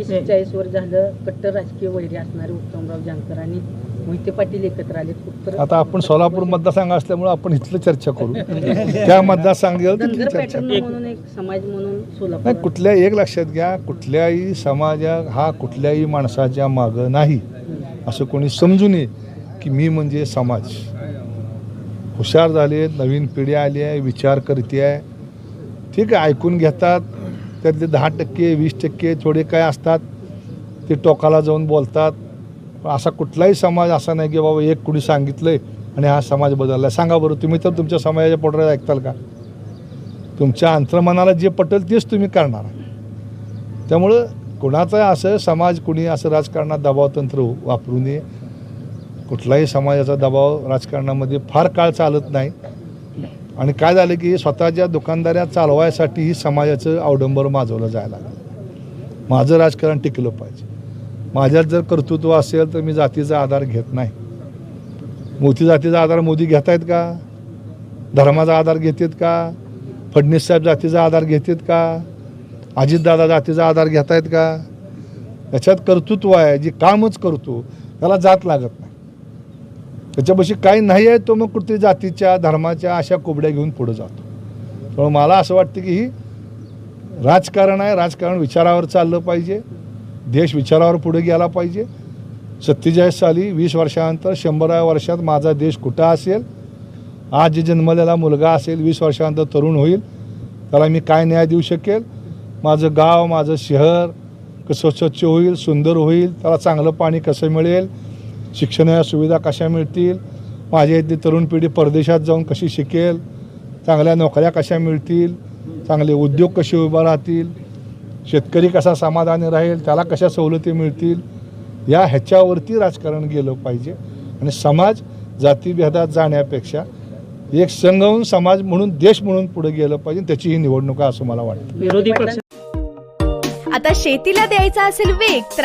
तीस चाळीस वर झालं कट्टर राजकीय वैरी असणारे उत्तमराव जानकर आणि मोहिते पाटील एकत्र आले. आता आपण सोलापूर मतदारसंघ असल्यामुळे आपण इथलं चर्चा करू. त्या तिथली चर्चा. करू. म्हणून एक समाज म्हणून नाही सोलापूर कुठल्याही एक लक्षात घ्या कुठल्याही समाजा हा कुठल्याही माणसाच्या मागं नाही. असं कोणी समजू नये की मी म्हणजे समाज. हुशार झाले नवीन पिढी आली आहे विचार करते आहे. ठीक आहे ऐकून घेतात. त्यातले दहा टक्के वीस टक्के थोडे काय असतात ते टोकाला जाऊन बोलतात. असा कुठलाही समाज असा नाही की बाबा एक कुणी सांगितलंय आणि हा समाज बदलला सांगा बरं तुम्ही तर तुमच्या समाजाच्या पोटात ऐकताल का? तुमच्या अंतर्मनाला जे पटेल तेच तुम्ही करणार त्यामुळं कुणाचं असं समाज कुणी असं राजकारणात दबाव तंत्र वापरू नये. कुठलाही समाजाचा दबाव राजकारणामध्ये फार काळ चालत नाही. आणि काय झालं की स्वतःच्या दुकानदाऱ्या चालवायसाठी ही समाजाचं अवडंबर माजवलं जायला लागलं. माझं राजकारण टिकलं पाहिजे. माझ्यात जर कर्तृत्व असेल तर मी जातीचा आधार घेत नाही. मोठी जातीचा आधार मोदी घेत आहेत का? धर्माचा आधार घेतात का? फडणवीस साहेब जातीचा आधार घेतात का? अजितदादा जातीचा आधार घेत आहेत का? याच्यात कर्तृत्व आहे. जे कामच करतो त्याला जात लागत नाही. त्याच्यापाशी काही नाही आहे तो मग कुठेतरी जातीच्या धर्माच्या अशा कोबड्या घेऊन पुढे जातो. त्यामुळे मला असं वाटतं की ही राजकारण आहे. राजकारण विचारावर चाललं पाहिजे. देश विचारावर पुढे गेला पाहिजे. सत्तेचाळीस साली वीस वर्षानंतर शंभराव्या वर्षात माझा देश कुठं असेल? आज जे जन्मलेला मुलगा असेल वीस वर्षानंतर तरुण होईल त्याला मी काय न्याय देऊ शकेल? माझं गाव माझं शहर कसं स्वच्छ होईल सुंदर होईल? त्याला चांगलं पाणी कसं मिळेल? शिक्षणाच्या सुविधा कशा मिळतील? माझ्या इथली तरुण पिढी परदेशात जाऊन कशी शिकेल? चांगल्या नोकऱ्या कशा मिळतील? चांगले उद्योग कसे उभा राहतील? शेतकरी कसा समाधानी राहील? त्याला कशा सवलती मिळतील? या ह्याच्यावरती राजकारण गेलं पाहिजे. आणि समाज जातीभेदात जाण्यापेक्षा एक संघ होऊन समाज म्हणून देश म्हणून पुढे गेलं पाहिजे. त्याची ही निवडणूक आहे असं मला वाटतं. विरोधी पक्ष आता शेतीला द्यायचा असेल वेग तर